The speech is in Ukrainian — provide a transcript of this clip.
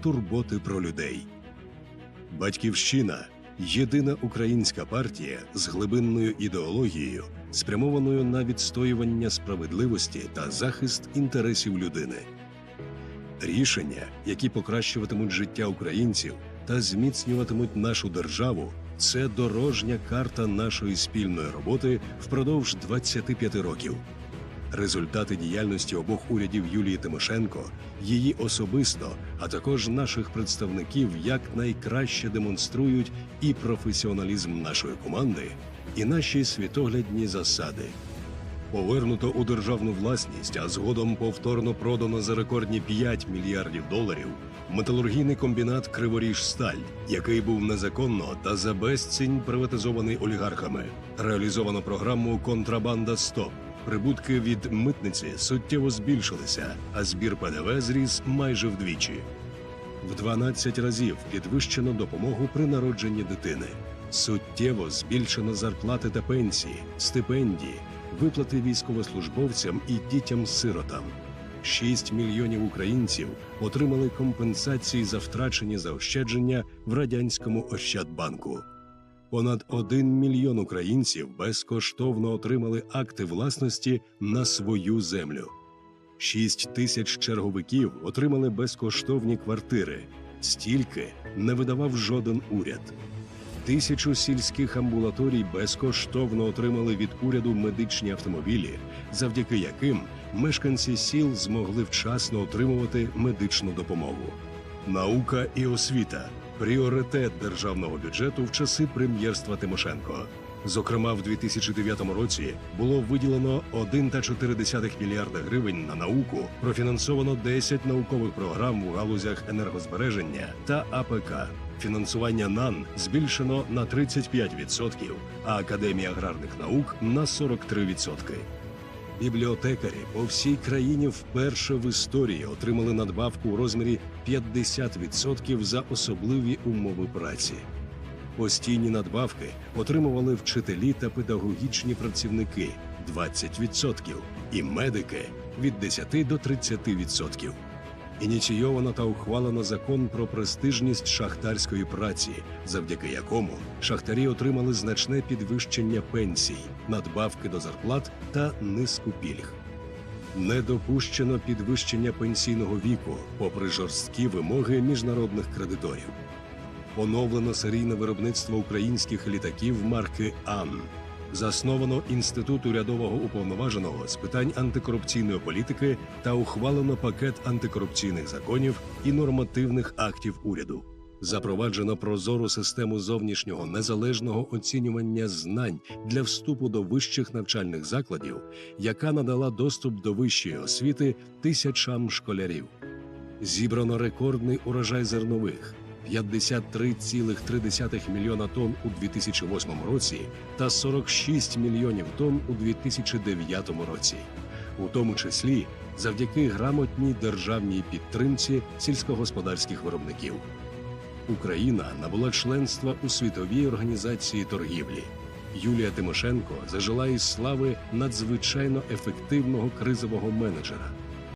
турботи про людей. Батьківщина єдина українська партія з глибинною ідеологією, спрямованою на відстоювання справедливості та захист інтересів людини. Рішення, які покращуватимуть життя українців та зміцнюватимуть нашу державу, це дорожня карта нашої спільної роботи впродовж 25 років. Результати діяльності обох урядів Юлії Тимошенко, її особисто, а також наших представників якнайкраще демонструють і професіоналізм нашої команди, і наші світоглядні засади. Повернуто у державну власність, а згодом повторно продано за рекордні 5 мільярдів доларів металургійний комбінат Криворіжсталь, який був незаконно та за безцінь приватизований олігархами. Реалізовано програму Контрабанда Стоп. Прибутки від митниці суттєво збільшилися, а збір ПДВ зріс майже вдвічі. В 12 разів підвищено допомогу при народженні дитини. Суттєво збільшено зарплати та пенсії, стипендії, виплати військовослужбовцям і дітям-сиротам. 6 мільйонів українців отримали компенсації за втрачені заощадження в радянському Ощадбанку. Понад 1 мільйон українців безкоштовно отримали акти власності на свою землю. 6 тисяч черговиків отримали безкоштовні квартири. Стільки не видавав жоден уряд. Тисячу сільських амбулаторій безкоштовно отримали від уряду медичні автомобілі, завдяки яким мешканці сіл змогли вчасно отримувати медичну допомогу. Наука і освіта пріоритет державного бюджету в часи прем'єрства Тимошенко. Зокрема, в 2009 році було виділено 1,4 мільярда гривень на науку, профінансовано 10 наукових програм у галузях енергозбереження та АПК. Фінансування НАН збільшено на 35%, а Академія аграрних наук на 43%. Бібліотекарі по всій країні вперше в історії отримали надбавку у розмірі 50% за особливі умови праці. Постійні надбавки отримували вчителі та педагогічні працівники 20% і медики від 10 до 30%. Ініційовано та ухвалено закон про престижність шахтарської праці, завдяки якому шахтарі отримали значне підвищення пенсій, надбавки до зарплат та низку пільг. Не допущено підвищення пенсійного віку, попри жорсткі вимоги міжнародних кредиторів. Поновлено серійне виробництво українських літаків марки Ан. Засновано інститут урядового уповноваженого з питань антикорупційної політики та ухвалено пакет антикорупційних законів і нормативних актів уряду. Запроваджено прозору систему зовнішнього незалежного оцінювання знань для вступу до вищих навчальних закладів, яка надала доступ до вищої освіти тисячам школярів. Зібрано рекордний урожай зернових 53,3 мільйона тонн у 2008 році та 46 мільйонів тонн у 2009 році, у тому числі завдяки грамотній державній підтримці сільськогосподарських виробників. Україна набула членства у світовій організації торгівлі. Юлія Тимошенко зажила із слави надзвичайно ефективного кризового менеджера.